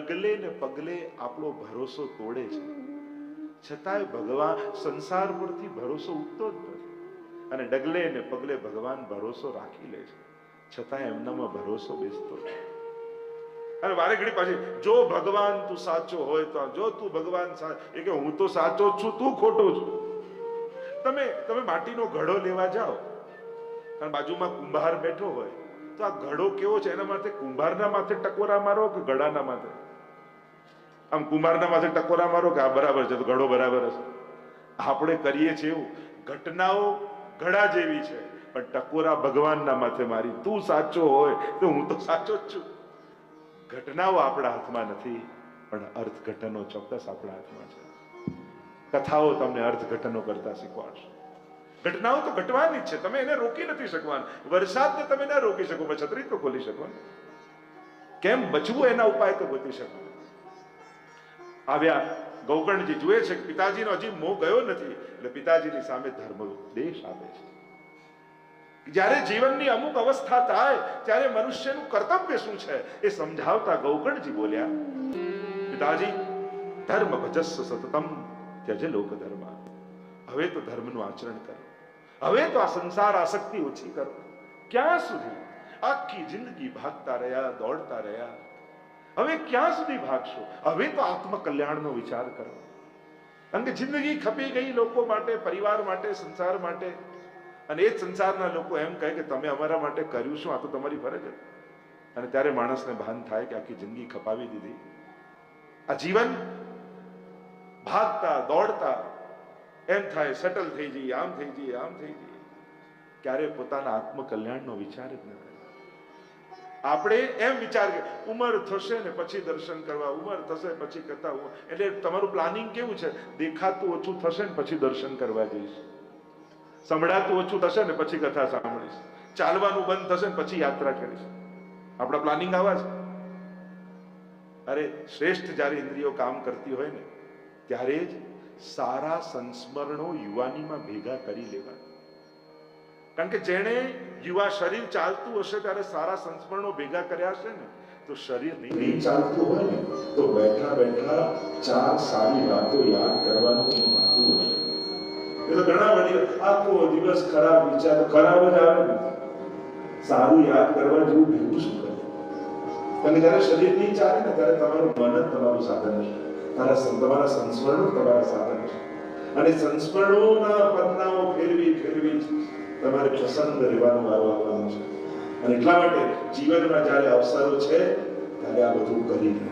ડગલે ને પગલે આપણો ભરોસો તોડે છે. છતાંય ભગવાન સંસાર પરથી ભરોસો ઉઠતો જ નથી. અને ડગલે ને પગલે ભગવાન ભરોસો રાખી લે છે. છતાંય એમનામાં ભરોસો બેસતો નથી. અને વારે ઘડી પાછી, જો ભગવાન તું સાચો હોય તો જો તું ભગવાન એ કે હું તો સાચો છું, તું ખોટો છું. તમે તમે માટીનો ઘડો લેવા જાઓ. અને બાજુમાં કુંભાર બેઠો હોય, તો આ ઘડો કેવો છે? એના માટે કુંભારના માથે ટકોરા મારો કે ઘડાના માથે? આમ કુમારના માથે ટકોરા મારો કે આ બરાબર છે, તો ઘડો બરાબર હશે. આપણે કરીએ છીએ એવું. ઘટનાઓ ઘડા જેવી છે, પણ ટકોરા ભગવાનના માથે મારી, તું સાચો હોય, તો હું તો સાચો જ છું. ઘટનાઓ આપણા હાથમાં નથી, પણ અર્થઘટનો ચોક્કસ આપણા હાથમાં છે. કથાઓ તમને અર્થઘટનો કરતા શીખવાડશે. ઘટનાઓ તો ઘટવાની જ છે, તમે એને રોકી નથી શકવાના. વરસાદને તમે ના રોકી શકો, પણ છત્રી તો ખોલી શકો કેમ? બચવું એના ઉપાય તો ગોતી શકો આવ્યા. ગૌકર્ણજી જુએ છે કે પિતાજીનો હજી મોહ ગયો નથી એટલે પિતાજીની સામે ધર્મ ઉપદેશ આપે છે. જ્યારે જીવનની અમુક અવસ્થા થાય, ત્યારે મનુષ્યનું કર્તવ્ય શું છે એ સમજાવતા ગૌકર્ણજી બોલ્યા, પિતાજી, ધર્મ ભજસ્વ સતતમ ત્યજ લોક ધર્મ હવે તો ધર્મનું આચરણ કરો. હવે તો આ સંસાર આસક્તિ ઓછી કરો. ક્યાં સુધી? આખી જિંદગી ભાગતા રહ્યા, દોડતા રહ્યા. હવે ક્યાં સુધી ભાગશો? હવે તો આત્મકલ્યાણનો વિચાર કરો. કારણ કે જિંદગી ખપી ગઈ લોકો માટે, પરિવાર માટે, સંસાર માટે. અને એ જ સંસારના લોકો એમ કહે કે તમે અમારા માટે કર્યું શું? આ તો તમારી ફરજ હતી અને ત્યારે માણસને ભાન થાય કે આખી જિંદગી ખપાવી દીધી. આ જીવન ભાગતા, દોડતા એમ થાય સેટલ થઈ જઈએ, આમ થઈ જઈએ, આમ થઈ જઈએ. ક્યારે પોતાના આત્મકલ્યાણનો વિચાર જ ન કરે આપણે એમ વિચાર ઉંમર થશે ને પછી દર્શન કરવા, ઉંમર થશે પછી કરતા. એટલે તમારું પ્લાનિંગ કેવું છે? દેખાતું ઓછું થશે ને પછી દર્શન કરવા જઈશ. સંભળાતું ઓછું થશે ને પછી કથા સાંભળીશ. ચાલવાનું બંધ થશે ને પછી યાત્રા કરીશ. આપણા પ્લાનિંગ આવા છે. અરે શ્રેષ્ઠ જ્યારે ઇન્દ્રિયો કામ કરતી હોય ને, ત્યારે જ સારા સંસ્મરણો યુવાનીમાં ભેગા કરી લેવા કારણ કે જેણે યુવા શરીર ચાલતું હશે ત્યારે સારા સંસ્મરણો ભેગા કર્યા હશે ને, તો શરીર નહીં ચાલતું હોય ને, તો બેઠા બેઠા ચાર સારી વાતો યાદ કરવાનું કંઈ વાતું હશે. એ તો ઘણા બધી, આખો દિવસ ખરાબ વિચાર ખરાબ જ આવે ને. સારું યાદ કરવા જેવું ભેગું શું કરે? અને જ્યારે શરીર નહીં ચાલે ને, ત્યારે તમારું મન જ તમારું સાધન છે. તારા તમારા સંસ્મરણો તમારા સાધન છે. અને સંસ્મરણોના પન્નાઓ ફેરવી ફેરવી તમારે પ્રસન્ન રહેવાનું વારો આવવાનો છે. અને એટલા માટે જીવનમાં જ્યારે અવસરો છે, ત્યારે આ બધું કરી દે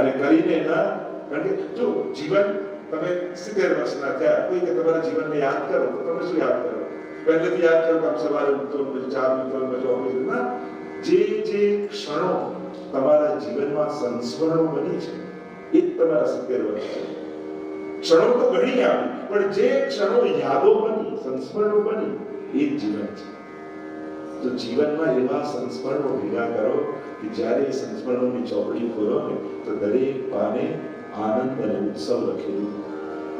અને કરીને ના, કારણ કે જો જીવન તમે સિત્તેર વર્ષના થયા, કોઈ કે તમારા જીવનને યાદ કરો, તો તમે શું યાદ કરો? પહેલેથી યાદ કરો કે આમ સવારે ઉઠતો ચાર ચા પીતો ના, જે જે ક્ષણો તમારા જીવનમાં સંસ્મરણો બની છે, એ જ તમારા સિત્તેર વર્ષ છે. ક્ષણો તો ઘણી આવી, પણ જે ક્ષણો યાદો બની, સંસ્મરણો બની એ જ જીવન છે. તો જીવનમાં એવા સંસ્મરણો ભેગા કરો કે જ્યારે એ સંસ્મરણોની ચોપડી ખોલો ને, તો દરેક પાને આનંદ અને ઉત્સવ લખેલું.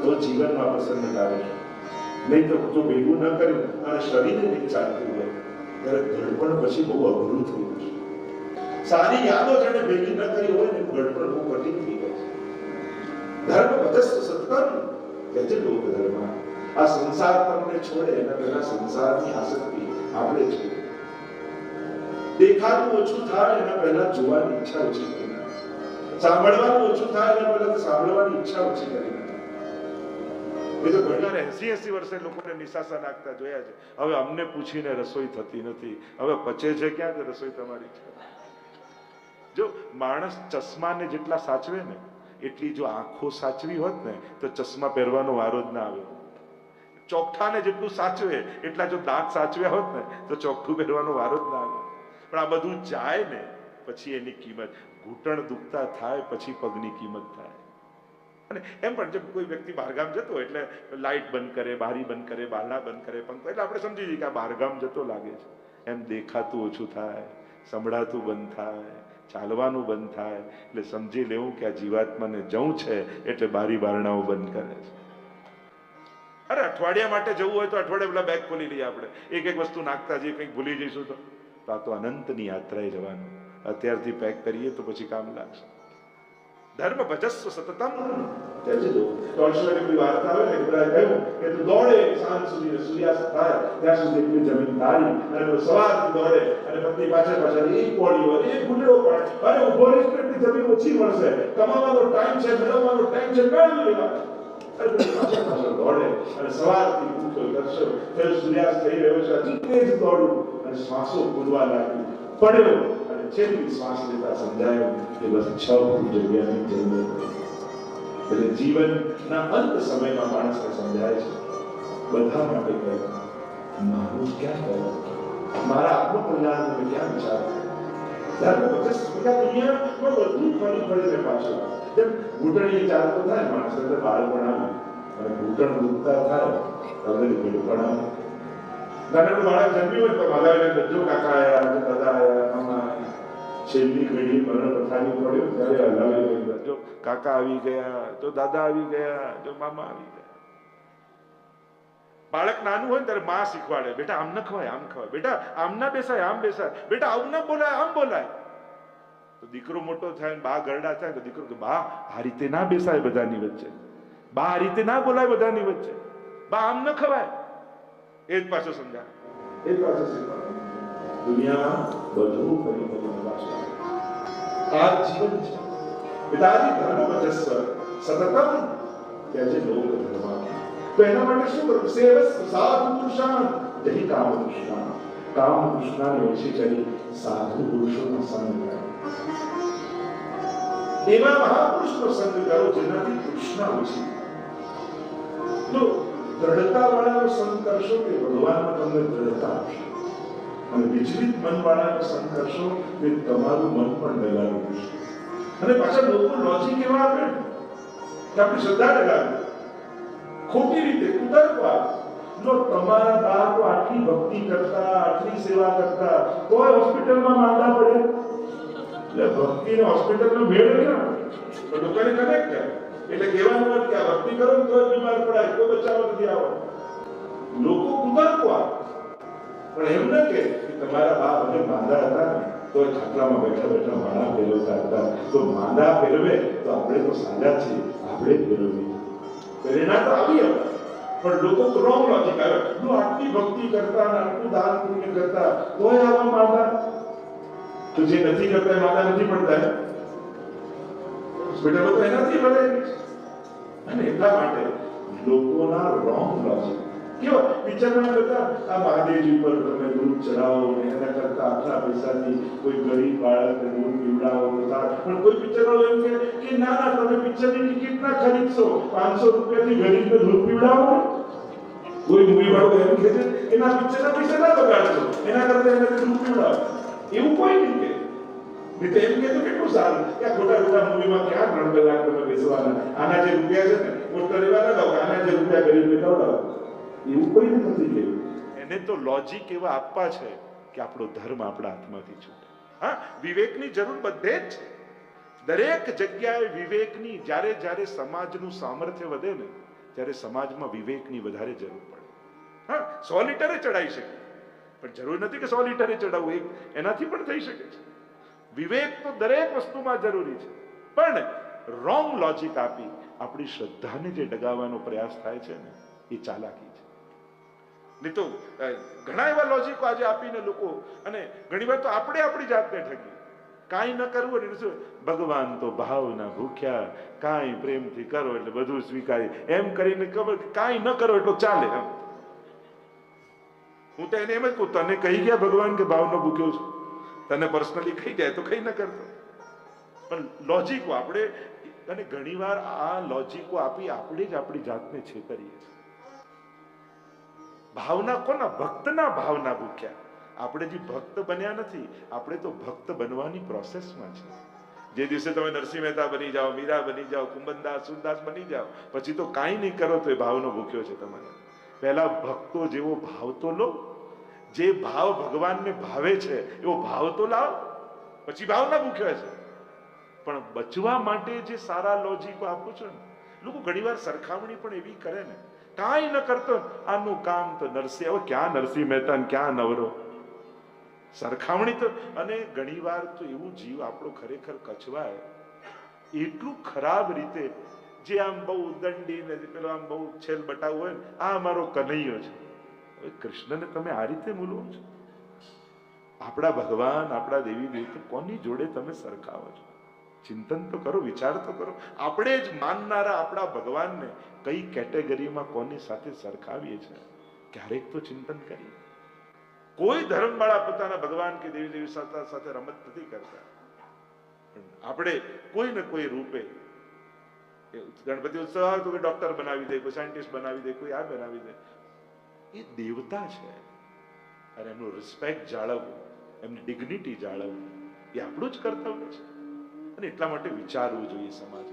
તો જીવનમાં પ્રસન્નતા રહે નહીં તો જો ભેગું ન કર્યું અને શરીરે નહીં ચાલતું હોય. ત્યારે ઘડપણ પછી બહુ અઘરું થઈ જશે સારી યાદો જેને ભેગી ન કરી હોય ને ઘડપણ બહુ કઠિન થઈ છે. ધર્મ ભજસ્વ સત્કર્મ કે છે લોક ધર્મ આ સંસાર તમને છોડે એના પહેલા સંસારની આસક્તિ આપણે છે દેખાતું ઓછું થાય એના પહેલા જોવાની ઈચ્છા ઓછી કરી સાંભળવાનું ઓછું થાય એના પહેલા સાંભળવાની ઈચ્છા ઓછી કરી છે. હવે અમને પૂછીને રસોઈ થતી નથી. હવે પચે છે ક્યાં કે રસોઈ તમારી જો માણસ ચશ્માને જેટલા સાચવે ને, એટલી જો આંખો સાચવી હોત ને, તો ચશ્મા પહેરવાનો વારો જ ના આવે ચોકઠાને જેટલું સાચવે, એટલા જો દાંત સાચવ્યા હોત ને, તો ચોકઠું પહેરવાનો વારો જ ના આવે. પણ આ બધું જાય ને, પછી એની કિંમત. ઘૂંટણ દુખતા થાય, પછી પગની કિંમત થાય. અને એમ પણ જેમ કોઈ વ્યક્તિ બહારગામ જતો એટલે લાઇટ બંધ કરે, બારી બંધ કરે બારણા બંધ કરે, પંખો, એટલે આપણે સમજી જઈએ કે આ બહારગામ જતો લાગે છે. એમ દેખાતું ઓછું થાય, સંભળાતું બંધ થાય, ચાલવાનું બંધ થાય. એટલે સમજી લેવું કે આ જીવાત્માને જવું છે, એટલે બારી બારણાઓ બંધ કરે છે. અરે અઠવાડિયા માટે જવું હોય તો અઠવાડિયા પેલા બેગ ખોલી લઈએ આપણે. એક એક વસ્તુ નાખતા જઈએ, કંઈક ભૂલી જઈશું તો. આ તો અનંતની યાત્રાએ જવાનું. અત્યારથી પેક કરીએ તો પછી કામ લાગશે. ધર્મ ભજસ્વ સતતમ. આવે દોડે સાંજ સુધી ત્યાં સુધી જમીન અને સવારથી દોડે અને પાછળ જમીન ઓછી મળશે. કમાવાનો ટાઈમ છે, મેળવવાનો ટાઈમ છે મેળવી લેવા દોડે અને સવારથી ઉઠો કરશો ફેર સૂર્યાસ્ત થઈ રહ્યો છે હજી તેજ દોડું અને શ્વાસો ફૂલવા લાગ્યું પડ્યો અને છેલ્લી શ્વાસ લેતા સમજાયું કે બસ છ ફૂટ જગ્યાની જરૂર એટલે જીવનના અંત સમયમાં માણસને સમજાય છે બધા માટે કહે મારું ક્યાં કહે મારા આત્મકલ્યાણ તમે ક્યાં વિચાર ધર્મ વચ્ચે સુવિધા દુનિયામાં બધું ફરી ફરીને પાછળ જેમ ઘૂંટણી ચાલતો થાય માણસ એટલે બાળપણ અને ઘૂંટણ દુખતા થાય, તમને પેલું આવે બાળક જન્મ્યું હોય તો માતાને જો કાકા આયા દાદા આવ્યા મામા કાકા આવી ગયા, તો દાદા આવી ગયા, તો મામા આવી ગયા. બાળક નાનું હોય ત્યારે માં શીખવાડે. બેટા, આમ ન ખવાય, આમ ખવાય. બેટા, આમ ના બેસાય, આમ બેસાય. બેટા, આવું ના બોલાય, આમ બોલાય. તો દીકરો મોટો થાય બા ગરડા થાય તો દીકરો બા, આ રીતે ના બેસાય બધાની વચ્ચે. બા, આ રીતે ના બોલાય બધાની વચ્ચે. બા, આમ ન ખવાય. એ જ પાછો સમજાય. એ જ પાછો દુનિયામાં બધું ફરી આ જીવન છે. પિતાજી ધર્મ વચસ્વ સતતમ ત્યજે લોક ધર્મ તો એના માટે શું કરવું? સેવસ સાધુ પુરુષાન જહી કામ પુરુષાન કામ પુરુષાને વિશે કરી સાધુ પુરુષોનો સંગ એવા મહાપુરુષનો સંગ કરો જેનાથી તૃષ્ણા ઓછી તો દ્રઢતા વાળાનો સંગ કરશો કે ભગવાનમાં તમને દ્રઢતા આપશે? અને વિચલિત મન વાળાનો સંગ કરશો કે તમારું મન પણ ડગાવી દેશે? અને પાછા લોકો લોજિક એવા આપે કે આપણી શ્રદ્ધા ડગાવી ખોટી રીતે કુતર્કવા જો તમારા બાળકો આટલી ભક્તિ કરતા, આટલી સેવા કરતા તોય હોસ્પિટલમાં માંદા પડે. એટલે ભક્તિ ને હોસ્પિટલ નો ભેળ નહીં આવે. તો લોકોને કનેક્ટ કરે એટલે કહેવાનું મત કે આ ભક્તિ કરો ને તોય બીમાર પડાય. કોઈ બચાવ નથી આવો. લોકો કુતર્કવા પણ એમ ન કે કે તમારા બાપ અને માંદા હતા ને, તો એ ખાટલામાં બેઠા બેઠા માળા ફેરવતા હતા. તો માંદા ફેરવે તો આપણે તો સાજા છીએ. આપણે જ ફેરવીએ. પ્રેરણા તો આવી હવે પણ લોકો ક્રોમ લોજિક આવે જો આટલી ભક્તિ કરતા અને આટલું દાન પુણ્ય કરતા. તોય આવા માંદા તો જે નથી કરતા એ નથી પડતા બેટા હોસ્પિટલો એનાથી ભરે અને એટલા માટે લોકોના રોંગ લોજિક કેવા? પિક્ચરમાં બધા આ મહાદેવજી ઉપર તમે દૂધ ચડાવો ને એના કરતા આટલા પૈસાથી કોઈ ગરીબ બાળકને દૂધ પીવડાવો તો પણ કોઈ પિક્ચરો એમ કે કે, ના ના, તમે પિક્ચરની ટિકિટ ના ખરીદશો. પાંચસો રૂપિયાથી ગરીબને દૂધ પીવડાવો કોઈ મૂવી વાળો એમ કહે છે, એના પિક્ચરના પૈસા ના બગાડશો. એના કરતા એને દૂધ પીવડાવો. એવું કોઈ નહીં. નહીં તો કેટલું સારું કે ખોટા ખોટા મૂવીમાં ક્યાં ત્રણ કલાક તમે બેસવાના આના જે રૂપિયા છે ને પોસ્ટર એવા લગાવો આના જે રૂપિયા ગરીબને ખવડાવો એવું કોઈ નથી કહ્યું એને તો લોજિક એવા આપવા છે કે આપણો ધર્મ આપણા હાથમાંથી છૂટે હા, વિવેકની જરૂર બધે જ છે. દરેક જગ્યાએ વિવેકની, જ્યારે જ્યારે સમાજનું સામર્થ્ય વધે ને, ત્યારે સમાજમાં વિવેકની વધારે જરૂર પડે. હા, સો લીટરે ચડાઈ શકે. પણ જરૂર નથી કે સો લીટરે ચડાવવું. એક એનાથી પણ થઈ શકે છે. વિવેક તો દરેક વસ્તુમાં જરૂરી છે. પણ રોંગ લોજિક આપી આપણી શ્રદ્ધાને જે ડગાવવાનો પ્રયાસ થાય છે ને, એ ચાલાકી છે. નહીં ઘણા એવા લોજિકો આજે આપીને લોકો, અને ઘણીવાર તો આપણે આપણી જાતને ઠગી કાંઈ ન કરવું એટલે શું ભગવાન તો ભાવના ભૂખ્યા, કાંઈ પ્રેમથી કરો એટલે બધું સ્વીકારી. એમ કરીને ખબર, કાંઈ ન કરો એટલો ચાલે એમ. હું તો એને એમ જ કહું, તને કહી ગયા ભગવાન કે ભાવનો ભૂખ્યો છું? તને પર્સનલી કહી જાય તો ખાઈ ન કરતો. પણ લોજિકો આપણે, અને ઘણીવાર આ લોજિકો આપી આપણે જ આપણી જાતને છેતરીએ ભાવના કોના? ભક્તના ભાવના ભૂખ્યા. આપણે જે ભક્ત બન્યા નથી, આપણે તો ભક્ત બનવાની પ્રોસેસમાં છે જે દિવસે તમે નરસિંહ મહેતા બની જાઓ, મીરા બની જાઓ, કુંબનદાસ, સુરદાસ બની જાઓ, પછી તો કાંઈ નહીં કરો તો એ ભાવનો ભૂખ્યો છે તમારે. પહેલા ભક્તો જેવો ભાવ તો લો જે ભાવ ભગવાનને ભાવે છે, એવો ભાવ તો લાવ. પછી ભાવના ભૂખ્યો છે? પણ બચવા માટે જે સારા લોજિકો આપું છું ને, લોકો ઘણીવાર સરખામણી પણ એવી કરે ને, કાંઈ ન કરતો, આનું કામ તો નરસિંહ, હવે ક્યાં નરસિંહ મહેતા ને ક્યાં નવરો? સરખામણી તો, અને ઘણીવાર તો એવું જીવ આપણો ખરેખર કચવાય. એટલું ખરાબ રીતે, જે આમ બહુ દંડી ને પેલો આમ બહુ છેલ બટાવ હોય ને, આ અમારો કનૈયો છે. કૃષ્ણને તમે આ રીતે મૂલો છો. આપણા ભગવાન, આપણા દેવી દેવતા કોની જોડે તમે સરખાવો છો? ચિંતન તો કરો, વિચાર તો કરો. આપણે જ માનનારા આપણા ભગવાનને કઈ કેટેગરીમાં કોની સાથે સરખાવીએ છીએ? ક્યારેક તો ચિંતન કરીએ. કોઈ ધર્મવાળા પોતાના ભગવાન કે દેવી દેવી સાથે સાથે રમત નથી કરતા. આપણે કોઈ ને કોઈ રૂપે ગણપતિ ઉત્સવ આવે તો કોઈ ડોક્ટર બનાવી દે, કોઈ સાયન્ટિસ્ટ બનાવી દે, કોઈ આ બનાવી દે. એ દેવતા છે. અને એમનું રિસ્પેક્ટ જાળવવું, એમની ડિગ્નિટી જાળવવું, એ આપણું જ કર્તવ્ય છે. અને એટલા માટે વિચારવું જોઈએ સમાજ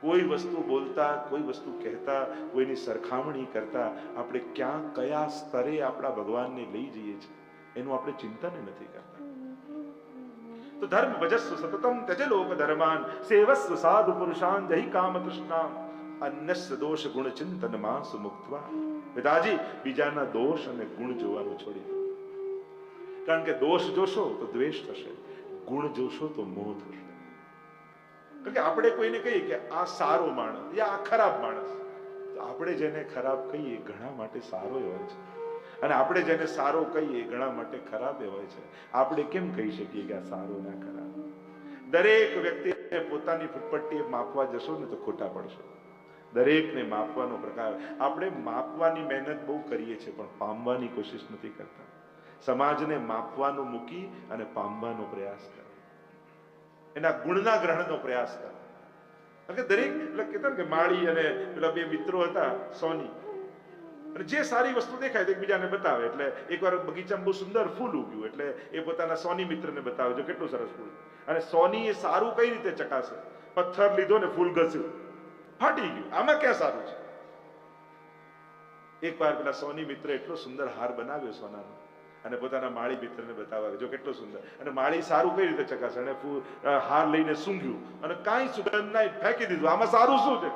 કોઈ વસ્તુ બોલતા, કોઈ વસ્તુ કહેતા, કોઈની સરખામણી કરતા, આપણે ક્યાં, કયા સ્તરે આપણા ભગવાનને લઈ જઈએ છીએ, એનું આપણે ચિંતન નથી કરતા. તો ધર્મ વજસ્વ સતતમ ત્યજ લોક ધર્માન સેવસ્વ સાધુ પુરુષાન જહી કામ તૃષ્ણામ અન્યસ્ય દોષ ગુણ ચિંતનમાં મુક્તવા પિતાજી, બીજાના દોષ અને ગુણ જોવાનું છોડી દો. કારણ કે દોષ જોશો તો દ્વેષ થશે, ગુણ જોશો તો મોહ થશે. કારણ કે આપણે કોઈને કહીએ કે આ સારો માણસ યા આ ખરાબ માણસ. તો આપણે જેને ખરાબ કહીએ ઘણા માટે સારો હોય છે. અને આપણે જેને સારો કહીએ ઘણા માટે ખરાબ હોય છે. આપણે કેમ કહી શકીએ કે આ સારો ના ખરાબ? દરેક વ્યક્તિને પોતાની ફૂટપટ્ટી માપવા જશો ને તો ખોટા પડશો. દરેકને માપવાનો પ્રકાર. આપણે માપવાની મહેનત બહુ કરીએ છીએ, પણ પામવાની કોશિશ નથી કરતા. સમાજને માપવાનું મૂકી અને પામવાનો પ્રયાસ કરો. એના ગુણના ગ્રહણનો પ્રયાસ કરે. કારણ કે દરેક, એટલે કહેતા કે માળી અને પેલા બે મિત્રો હતા, સોની. અને જે સારી વસ્તુ દેખાય તો એકબીજાને બતાવે. એટલે એકવાર બગીચામાં બહુ સુંદર ફૂલ ઉગ્યું. એટલે એ પોતાના સોની મિત્રને બતાવે, જો કેટલું સરસ ફૂલ. અને સોની એ સારું કઈ રીતે ચકાસે પથ્થર લીધો ને ફૂલ ઘસ્યું. ફાટી ગયું. આમાં ક્યાં સારું છે? એકવાર પેલા સોની મિત્ર એટલો સુંદર હાર બનાવ્યો સોનાનો અને પોતાના માળી મિત્રને બતાવવા જો કેટલો સુંદર. અને માળી સારું કઈ રીતે ચકાસે અને હાર લઈને સૂંઘ્યું અને કાંઈ સુગંધ નહીં, ફેંકી દીધું. આમાં સારું શું છે?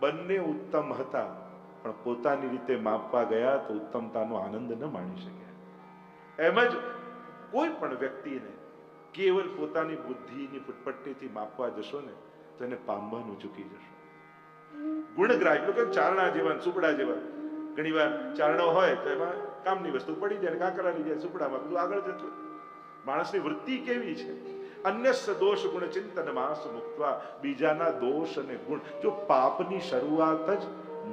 બંને ઉત્તમ હતા, પણ પોતાની રીતે માપવા ગયા તો ઉત્તમતાનો આનંદ ન માણી શક્યા. એમ જ કોઈ પણ વ્યક્તિને કેવલ પોતાની બુદ્ધિની ફૂટપટ્ટીથી માપવા જશો ને, તો એને પામવાનું ચૂકી જશો. ગુણગ્રાહી એટલે કે ચારણા જેવા સુપડા જેવા. ઘણી વાર ચારણો હોય તો એમાં કામની વસ્તુ પડી જાય કાંકરા લઈ જાય સુપડામાં બધું આગળ જતું માણસની વૃત્તિ કેવી છે? અન્ય દોષ ગુણ ચિંતન માસ મુક્તવા, બીજાના દોષ અને ગુણ. જો પાપની શરૂઆત જ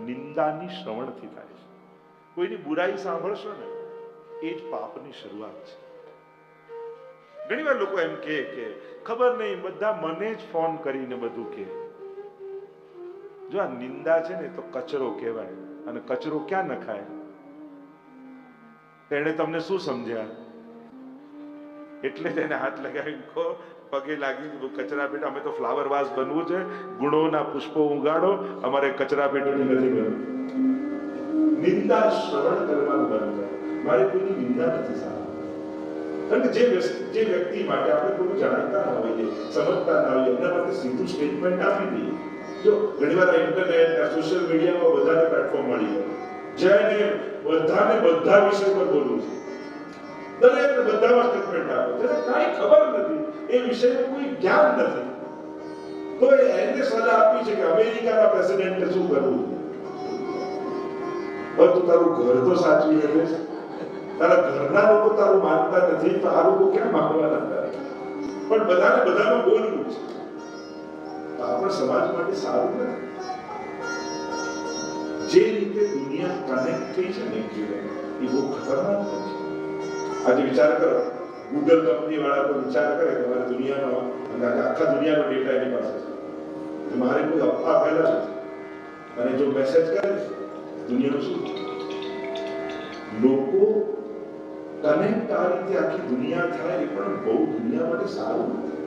નિંદાની શ્રવણથી થાય છે. કોઈની બુરાઈ સાંભળશો ને, એ જ પાપની શરૂઆત છે. ઘણી વાર લોકો એમ કે, ખબર નહીં, બધા મને જ ફોન કરીને બધું કહે. જો આ નિંદા છે ને, તો કચરો કહેવાય અને કચરો ક્યાં નખાય? તેણે તમને શું સમજ્યા? એટલે તેને હાથ લગાવી કહો, પગે લાગી કચરા પેટી, અમે તો ફ્લાવર વાસ બનવું છે, ગુણોના પુષ્પો ઉગાડો, અમારે કચરા પેટી નથી બનવું. નિંદા શ્રવણ કરવાનું બંધ મારે કોઈની નિંદા નથી સાંભળવી. કારણ કે જે જે વ્યક્તિ માટે આપણે કોઈ જાણતા ના હોઈએ, સમજતા ના હોઈએ, એના માટે સીધું સ્ટેટમેન્ટ આપી દઈએ. જો ઘણીવાર ઇન્ટરનેટ સોશિયલ મીડિયામાં બધાને પ્લેટફોર્મ મળી જાય જઈને બધાને બધા વિષય પર બોલવું છે. દરેક બધામાં સ્ટેટમેન્ટ આપે. છે કાંઈ ખબર નથી. એ વિષયનું કોઈ જ્ઞાન નથી. તો એને સલાહ આપી છે કે અમેરિકાના પ્રેસિડેન્ટે શું કરવું? હવે તું તારું ઘર તો સાચવી શકે છે. તારા ઘરના લોકો તારું માનતા નથી. તો આ લોકો કેમ માનવાના પણ બધાને બધામાં બોલવું છે. તો આ પણ સમાજ માટે સારું નથી. જે રીતે દુનિયા કનેક્ટ થઈ છે ને એ બહુ ખતરનાક છે. આજે વિચાર કરો ગૂગલ કંપની વાળા તો વિચાર કરે કે મારે દુનિયાનો આખા દુનિયાનો ડેટા એની પાસે છે. મારે કોઈ અફવા પહેલા અને જો મેસેજ કરે દુનિયાનું શું? લોકો કનેક્ટ આ રીતે આખી દુનિયા થાય એ પણ બહુ દુનિયા માટે સારું નથી.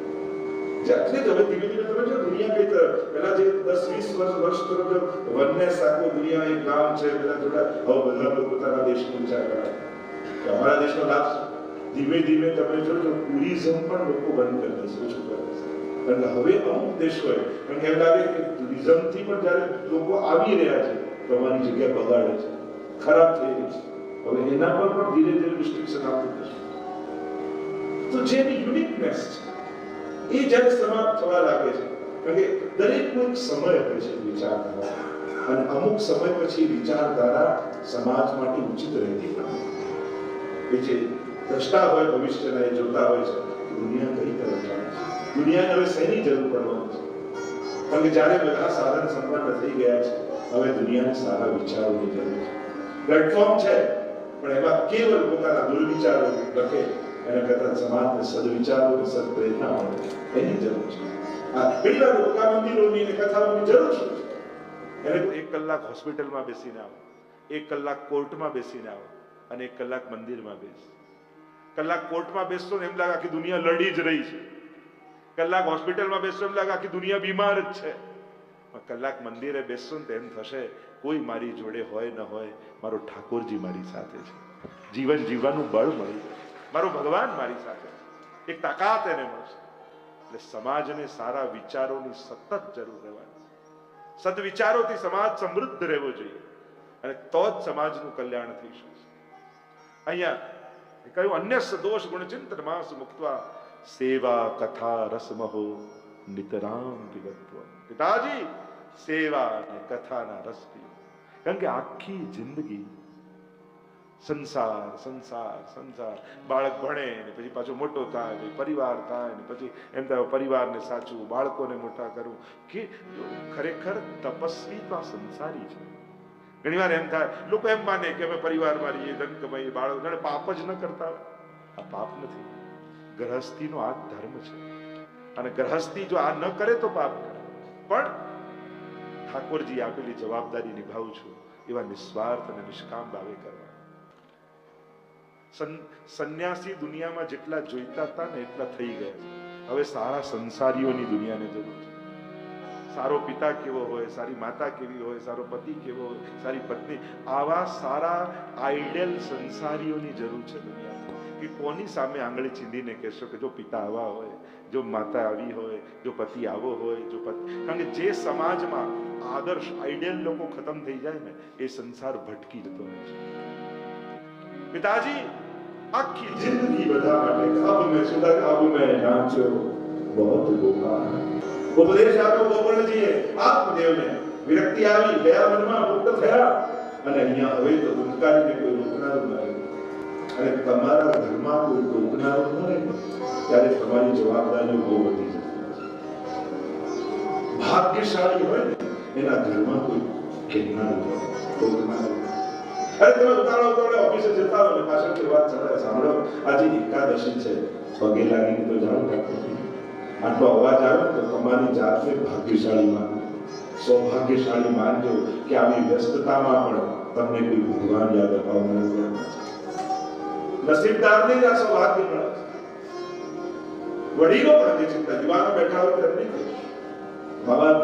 એટલે જ હવે ધીમે ધીમે તમે જો દુનિયા કઈ તરફ. પહેલા જે દસ, વીસ વર્ષ વર્ષ તરફ જો વનનેસ આખો દુનિયા એક ગામ છે બધા થોડા, હવે બધા લોકો પોતાના દેશનો વિચાર કરે. કે અમારા દેશનો લાભ શું? ધીમે ધીમે તમે જોજો, ટુરિઝમ પણ લોકો બંધ કરી દેશે, ઓછું કરે છે કારણ કે હવે અમુક દેશોએ કારણ કે એમ લાગે કે ટુરિઝમથી પણ જ્યારે લોકો આવી રહ્યા છે, તો અમારી જગ્યા બગાડે છે. ખરાબ થઈ રહી છે. હવે એના પર પણ ધીરે ધીરે રિસ્ટ્રિક્શન આપવું પડશે તો જેની યુનિકનેસ છે એ જ્યારે સમાપ્ત થવા લાગે છે. કારણ કે દરેકનો એક સમય હોય છે વિચારધારા. અને અમુક સમય પછી વિચારધારા સમાજ માટે ઉચિત રહેતી નથી. એ જે દ્રષ્ટા હોય, ભવિષ્યના એ જોતા હોય છે દુનિયા કઈ તરફ જાય છે? દુનિયાને હવે શેની જરૂર પડવાની છે? કારણ કે જ્યારે બધા સાધન સંપન્ન થઈ ગયા છે, હવે દુનિયાને સારા વિચારોની જરૂર છે. પ્લેટફોર્મ છે, પણ એમાં કેવલ પોતાના દુર્વિચારો લખે એના કરતા સમાજને સદવિચારો અને સદપ્રેરણા મળે, એની જરૂર છે. આ વાર લોકા મંદિરોની અને કથાઓની જરૂર છે. એને એક કલાક હોસ્પિટલમાં બેસીને આવો, એક કલાક કોર્ટમાં બેસીને આવો અને એક કલાક મંદિરમાં બેસ. કલાક કોર્ટમાં બેસતો ને એમ લાગે આખી દુનિયા લડી જ રહી છે. કલાક હોસ્પિટલમાં બેસતો એમ લાગે આખી દુનિયા બીમાર જ છે. કલાક મંદિરે બેસશો ને એમ થશે, કોઈ મારી જોડે હોય ન હોય, મારો ઠાકોરજી મારી સાથે છે. જીવન જીવવાનું બળ મળી. જશે મારો ભગવાન મારી સાથે એક તાકાત એને મળશે. એટલે સમાજને સારા વિચારોની સતત જરૂર રહેવાની સદવિચારોથી સમાજ સમૃદ્ધ રહેવો જોઈએ અને તો જ સમાજનું કલ્યાણ થઈ શકશે અહીંયા કહ્યું, અન્ય સદોષ ગુણચિંતન માસ મુક્તવા સેવા કથા રસમહો નિતરામ વિગત્વ પિતાજી, સેવા અને કથાના રસ પીઓ. કારણ કે આખી જિંદગી સંસાર સંસાર સંસાર. બાળક ભણે ને પછી પાછો મોટો થાય ને પરિવાર થાય ને પછી એમ થાય પરિવારને સાચવું, બાળકોને મોટા કરવું કે ખરેખર તપસ્વી તો આ સંસારી છે. ઘણી વાર એમ થાય, લોકો એમ માને કે અમે પરિવારમાં રહીએ, ધન કમાઈએ, બાળક, જાણે પાપ જ ન કરતા આ પાપ નથી. ગ્રહસ્થીનો આ ધર્મ છે. અને ગ્રહસ્થી જો આ ન કરે તો પાપ કરે. પણ ઠાકોરજી આપેલી જવાબદારી નિભાવું છું, એવા નિસ્વાર્થ અને નિષ્કામ ભાવે કરવા. સંન્યાસી દુનિયામાં જેટલા જોઈતા હતા ને એટલા થઈ ગયા હવે સારા સંસારીઓની દુનિયાને જરૂર છે. સારો પિતા કેવો હોય, સારી માતા કેવી હોય, સારો પતિ કેવો હોય, સારી પત્ની, આવા સારા આઈડલ સંસારીઓની જરૂર છે દુનિયામાં. કે કોની સામે આંગળી ચીંધીને કહેશો કે જો પિતા આવા હોય, જો માતા આવી હોય, જો પતિ આવો હોય, જો પતિ, કારણ કે જે સમાજમાં આદર્શ આઈડિયલ લોકો ખતમ થઈ જાય ને, એ સંસાર ભટકી જતો હોય છે. પિતાજી આખી જિંદગી બધા માટે ખાબ મેં સુધા ખાબ મેં નાચો બહોત ગોપા ઉપદેશ આપ્યો ગોપર્ણજીએ આત્મદેવને વિરક્તિ આવી, ગયા મનમાં મુક્ત થયા. અને અહીંયા હવે તો ઉંકારીને કોઈ રોકનારું ન અને તમારા ઘરમાં કોઈ રોકનારું ન રહે, ત્યારે તમારી જવાબદારીઓ બહુ વધી જતી ભાગ્યશાળી હોય એના ઘરમાં કોઈ કહેનારું રોકનારું. અરે તમે ઉતારો ઉતાવળે ઓફિસે જતા રહો ને પાછળથી વાત ચાલે, સાંભળો. આજે એકાદશી છે, પગે લાગીને તો જાણ આટલો અવાજ આવે તો તમારી જાતને ભાગ્યશાળી માનો. સૌભાગ્યશાળી માનજો કે આવી વ્યસ્તતામાં પણ તમને કોઈ ભગવાન યાદ અપાવનાર નસીબદારને જ આ સૌભાગ્ય મળે. વડીલો પણ જે ચિંતા, યુવાનો બેઠા હોય તેમની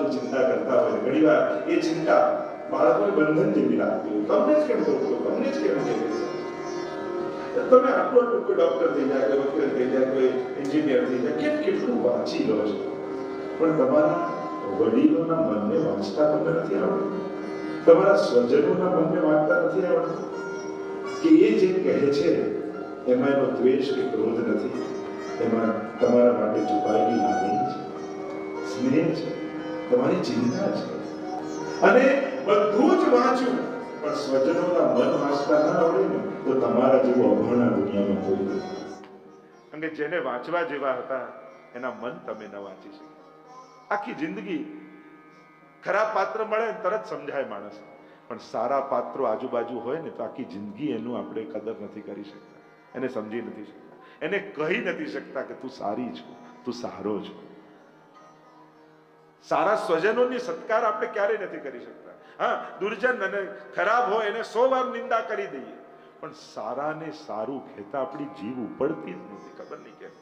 જે ચિંતા કરતા હોય ઘણી વાર એ ચિંતા બાળકોને બંધન જેવી લાગતી તમને જ કેમ કહું તમને જ કેમ કહે તમે આટલું આટલું કોઈ ડોક્ટર થઈ જાય, કોઈ વકીલ થઈ જાય, કોઈ એન્જિનિયર થઈ જાય, કેમ કેટલું વાંચી લો છો? પણ તમારા વડીલોના મનને વાંચતા તમને નથી આવડતું. તમારા સ્વજનોના મનને વાંચતા નથી આવડતું. કે એ જે કહે છે, એમાં એનો દ્વેષ કે ક્રોધ નથી. એમાં તમારા માટે છુપાયેલી લાગણી છે. સ્નેહ છે. તમારી ચિંતા છે. અને બધું જ વાંચ્યું પણ સ્વજનોના મન વાંચતા ન આવડે ને, તો તમારા જેવું અભણ દુનિયામાં કોઈ નથી. અને જેને વાંચવા જેવા હતા, એના મન તમે ન વાંચી શકો આખી જિંદગી ખરાબ પાત્ર મળે તરત સમજાય માણસ. પણ સારા પાત્રો આજુબાજુ હોય ને, તો આખી જિંદગી એનું આપણે કદર નથી કરી શકતા. એને સમજી નથી શકતા. એને કહી નથી શકતા કે તું સારી છો, તું સારો છો. સારા સ્વજનોની સત્કાર આપણે ક્યારેય નથી કરી શકતા. હા, દુર્જન અને ખરાબ હોય એને સો વાર નિંદા કરી દઈએ. પણ સારાને સારું કહેતા આપણી જીવ ઉપડતી જ નથી, ખબર નહીં કેમ?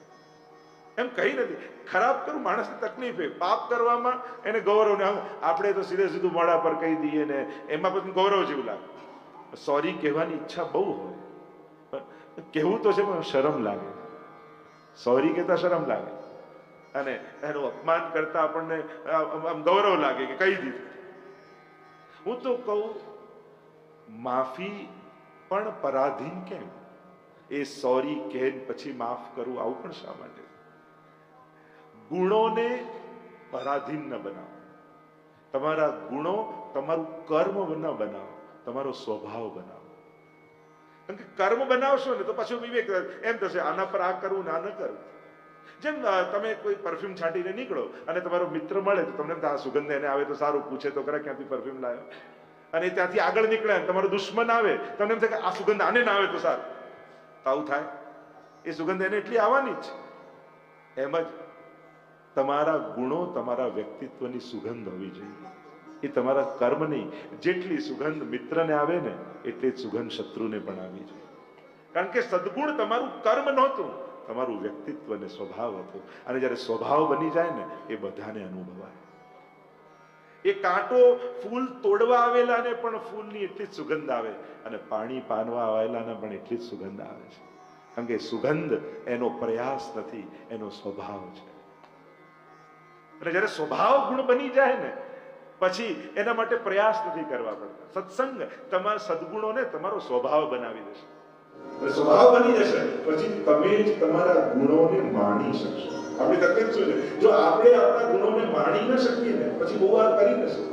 એમ કહી નથી, ખરાબ કરું, માણસને તકલીફ એ પાપ કરવામાં એને ગૌરવ ને આપણે તો સીધે સીધું મોડા પર કહી દઈએ ને, એમાં પછી ગૌરવ જેવું લાગે. સોરી કહેવાની ઈચ્છા બહુ હોય, પણ કહેવું તો છે, પણ શરમ લાગે. સોરી કહેતા શરમ લાગે. અને એનું અપમાન કરતા આપણને ગૌરવ લાગે કે કહી દીધું. હું તો કહું, માફી પણ પરાધીન કેમ? એ સોરી કે પછી માફ કરવું આવું પણ શા માટે? ગુણોને પરાધીન ન બનાવો. તમારા ગુણો તમારું કર્મ ન બનાવો, તમારો સ્વભાવ બનાવો. કારણ કે કર્મ બનાવશો ને તો પાછું વિવેક એમ થશે, આના પર આ કરવું ના ન કરવું જેમ તમે કોઈ પરફ્યુમ છાંટીને નીકળો અને તમારો મિત્ર મળે તો તમને આ સુગંધ એને આવે તો સારું, પૂછે તો ખરા ક્યાંથી પરફ્યુમ લાવ્યો અને ત્યાંથી આગળ નીકળે તમારો દુશ્મન આવે, તમને એમ થાય કે આ સુગંધ આને ના આવે તો સારું. આવું થાય. એ સુગંધ એને એટલી આવવાની જ. એમ જ તમારા ગુણો તમારા વ્યક્તિત્વની સુગંધ હોવી જોઈએ. એ તમારા કર્મની જેટલી સુગંધ મિત્રને આવે ને, એટલી જ સુગંધ શત્રુને પણ આવી જોઈએ કારણ કે સદગુણ તમારું કર્મ નહોતું. તમારું વ્યક્તિત્વ અને સ્વભાવ હતો અને જ્યારે સ્વભાવ બની જાય ને, એ બધાને અનુભવાય. એ કાંટો ફૂલ તોડવા આવેલાને પણ ફૂલની એટલી જ સુગંધ આવે. અને પાણી પાનવા આવેલાને પણ એટલી જ સુગંધ આવે છે. કારણ કે સુગંધ એનો પ્રયાસ નથી, એનો સ્વભાવ છે. અને જ્યારે સ્વભાવ ગુણ બની જાય ને, પછી એના માટે પ્રયાસ નથી કરવા પડતા. સત્સંગ તમારા સદગુણોને તમારો સ્વભાવ બનાવી દેશે. સ્વભાવ બની જશે. પછી તમે જ તમારા ગુણોને માણી શકશો. આપણી તકલીફ શું છે? જો આપણે આપણા ગુણોને માણી ન શકીએ ને, પછી બહુ વાર કરી ન શકીએ.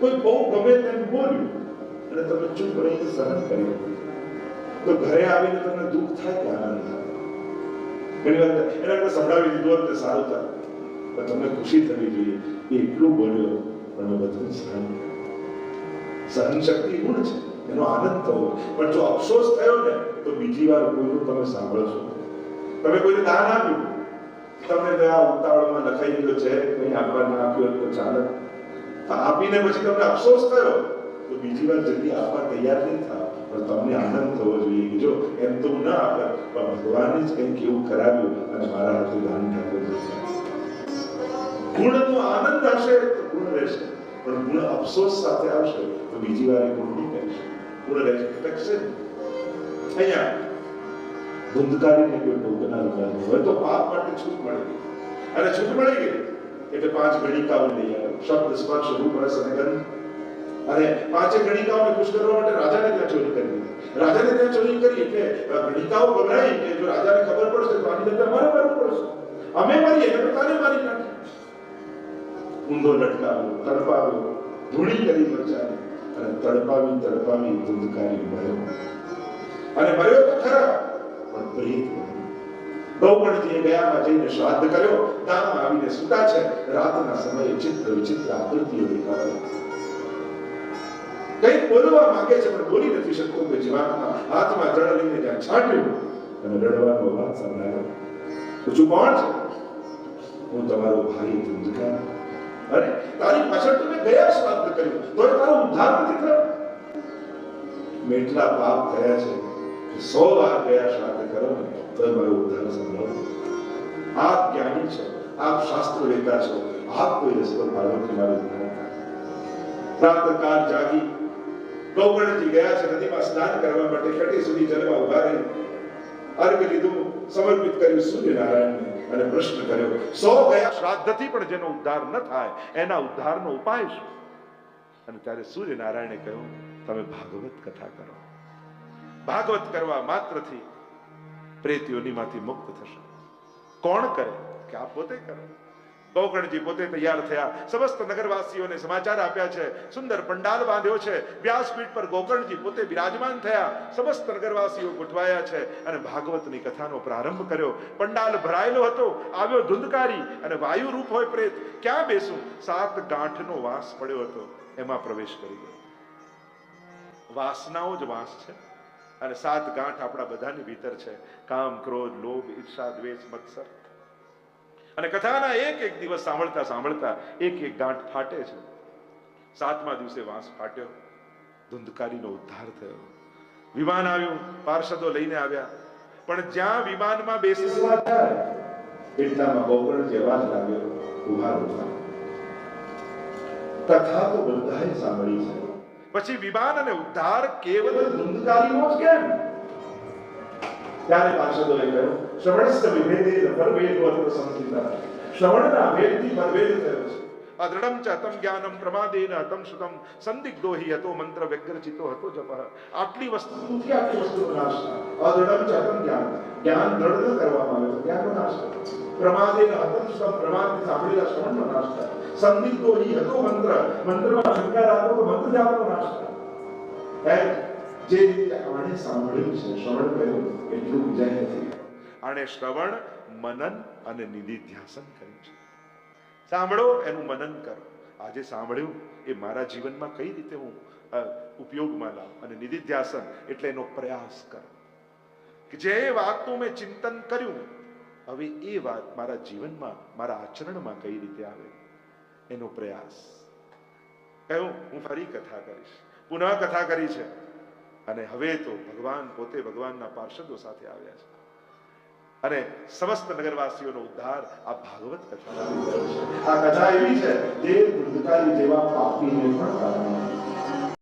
કોઈ બહુ ગમે તેમ બોલ્યું, અને તમે ચૂપ રહીને સહન કરી તો ઘરે આવીને તમને દુઃખ થાય કે આનંદ થાય? ઘણી વાર એના આપણે સંભળાવી દીધું હોત સારું થાય પણ તમને ખુશી થવી જોઈએ એટલું બોલ્યો પણ બધું સહન સહન શક્તિ ગુણ છે. એનો આનંદ થવો. પણ જો અફસોસ થયો ને, તો બીજી વાર કોઈનું તમે સાંભળશો. તમે કોઈને દાન આપ્યું? તમને ગયા ઉતાવળમાં લખાઈ ગયો છે, કંઈ આપવા ના આપ્યું તો ચાલે. આપીને પછી તમને અફસોસ થયો, તો બીજી વાર જલ્દી આપવા તૈયાર નહીં થાવ. પણ તમને આનંદ થવો જોઈએ કે એમ તો ના આપે, પણ ભગવાને જ કંઈક એવું કરાવ્યું અને મારા હાથે દાન ઠાકોર ગુણનો આનંદ હશે તો ગુણ રહેશે. પણ ગુણ અફસોસ સાથે આવશે, તો બીજી વાર એ ગુણ રહેશે ગુણ રહેશે ટકશે. અહીંયા ધુંધકારીને કોઈ ભોગના લગાડવું હોય તો પાપ માટે છૂટ મળી ગઈ અને છૂટ મળી ગઈ એટલે પાંચ ગણિકાઓ લઈ આવ્યો શબ્દ સ્પર્શ રૂપ રસ અને ગંધ અને પાંચે ગણિકાઓને ખુશ કરવા માટે રાજાને ત્યાં ચોરી કરી રાજાને ત્યાં ચોરી કરી એટલે ગણિકાઓ ગભરાઈ કે જો રાજાને ખબર પડશે તો આની અંદર મારે પડશે અમે મારીએ તો તારે મારી ઊંધો લટકાવ્યો તડપાવ્યો ધૂણી કરી બચાવી અને તડપાવી તડપાવી ધુંધકારી ભયો. અને ભયો તો ખરા, પણ પ્રીત ગૌગણજીએ ગયામાં જઈને શ્રાદ્ધ કર્યો ગામમાં આવીને સૂતા છે. રાતના સમયે ચિત્ર વિચિત્ર આકૃતિઓ દેખાવા કંઈક બોલવા માંગે છે, પણ બોલી નથી શકતો કે જીવાત્મા. હાથમાં જળ લઈને ત્યાં છાંટ્યું અને રડવાનો અવાજ સંભળાયો. પૂછું કોણ છે? હું તમારો ભાઈ ધુંધકાર અરે તારી પાછળ તો મેં ગયા શ્રાદ્ધ કર્યું તો તારો ઉદ્ધાર નથી થયો મેં એટલા પાપ થયા છે કે સો વાર ગયા શ્રાદ્ધ કરો ને તો મારો ઉદ્ધાર સંભવ આપ જ્ઞાની છો આપ શાસ્ત્ર વેતા છો આપ કોઈ રસ્તો પાડો કે મારો ઉદ્ધાર થાય પ્રાતઃકાળ જાગી ગૌગણજી ગયા છે નદીમાં સ્નાન કરવા માટે ખેટી સુધી જલવા ઊભા રહી અર્ઘ લીધું સમર્પિત કર્યું સૂર્યનારાયણને અને પ્રશ્ન કર્યો, સો ગયા શ્રાદ્ધથી પણ જેનો ઉદ્ધાર ન થાય, એના ઉદ્ધારનો ઉપાય શું? અને ત્યારે સૂર્યનારાયણે કહ્યું, તમે ભાગવત કથા કરો. ભાગવત કરવા માત્રથી પ્રેતીઓની માંથી મુક્ત થશે. કોણ કરે? કે આપ પોતે કરો? ગૌકર્ણજી પોતે તૈયાર થયા. સમસ્ત નગરવાસીઓને સમાચાર આપ્યા છે. સુંદર પંડાલ બાંધ્યો છે. વ્યાસપીઠ પર ગોકર્ણજી પોતે બિરાજમાન થયા. સમસ્ત નગરવાસીઓ ગોઠવાયા છે અને ભાગવતની કથાનો પ્રારંભ કર્યો. પંડાલ ભરાયેલો હતો. આવ્યો ધુંધકારી અને વાયુ રૂપ હોય પ્રેત. ક્યાં બેસું? સાત ગાંઠનો વાસ પડ્યો હતો. એમાં પ્રવેશ કરી ગયો. વાસનાઓ જ વાસ છે અને સાત ગાંઠ આપણા બધાની ભીતર છે. કામ, ક્રોધ, લોભ, ઈર્ષા, દ્વેષ, મત્સર. અને કથાના એક એક દિવસ સાંભળતા સાંભળતા એક એક ગાંઠ ફાટે છે. સાતમા દિવસે વાંસ ફાટ્યો. ધુંધકારીનો ઉદ્ધાર થયો. વિમાન આવ્યું, પાર્ષદો લઈને આવ્યા. પણ જ્યાં વિમાનમાં બેસવા કથા પછી વિમાન અને ઉદ્ધાર કેવલ ધુંધકારીનો જ કેમ? ત્યારે પાર્ષદોએ કહ્યું શ્રવણસ્થ વિભેદે પરવેદો અત્ર સંસ્થિતા શ્રવણના ભેદથી પરવેદ થયો છે અદૃઢમ ચ તમ જ્ઞાનમ પ્રમાદેન હતમ શ્રુતમ સંદિગ્ધો હિ હતો મંત્ર વ્યગ્રચિતો હતો જપઃ આટલી વસ્તુથી આટલી વસ્તુનો નાશ થાય અદૃઢમ ચ તમ જ્ઞાન જ્ઞાન દ્રઢ ન કરવામાં આવે તો જ્ઞાનનો નાશ થાય પ્રમાદે હતંસ્વ પ્રમાદથી સાંભળેલા શ્રવણનો નાશ થાય સંદિગ્ધો ઈ હતો મંત્ર મંત્રમાં શંકા રાખો તો મંત્ર જાપનો નાશ થાય એમ જે રીતે આણે સાંભળ્યું છે શ્રવણ કર્યું એટલું બીજાએ નથી આણે શ્રવણ, મનન અને નિધિધ્યાસન કર્યું છે. સાંભળો, એનું મનન કરો. આજે સાંભળ્યું, એ મારા જીવનમાં કઈ રીતે હું ઉપયોગમાં લાવ? અને નિધિધ્યાસન એટલે એનો પ્રયાસ કરો. કે જે વાતનું મેં ચિંતન કર્યું, હવે એ વાત મારા જીવનમાં, મારા આચરણમાં કઈ રીતે આવે? એનો પ્રયાસ. કહ્યું, હું ફરી કથા કરીશ. પુનઃ કથા કરી છે. અને હવે તો ભગવાન પોતે ભગવાનના પાર્ષદો સાથે આવ્યા છે. અને સમસ્ત નગરવાસીઓનો ઉદ્ધાર આ ભાગવત કથા આ કથા એવી છે જે વૃદ્ધકારી જેવા પાપીને પણ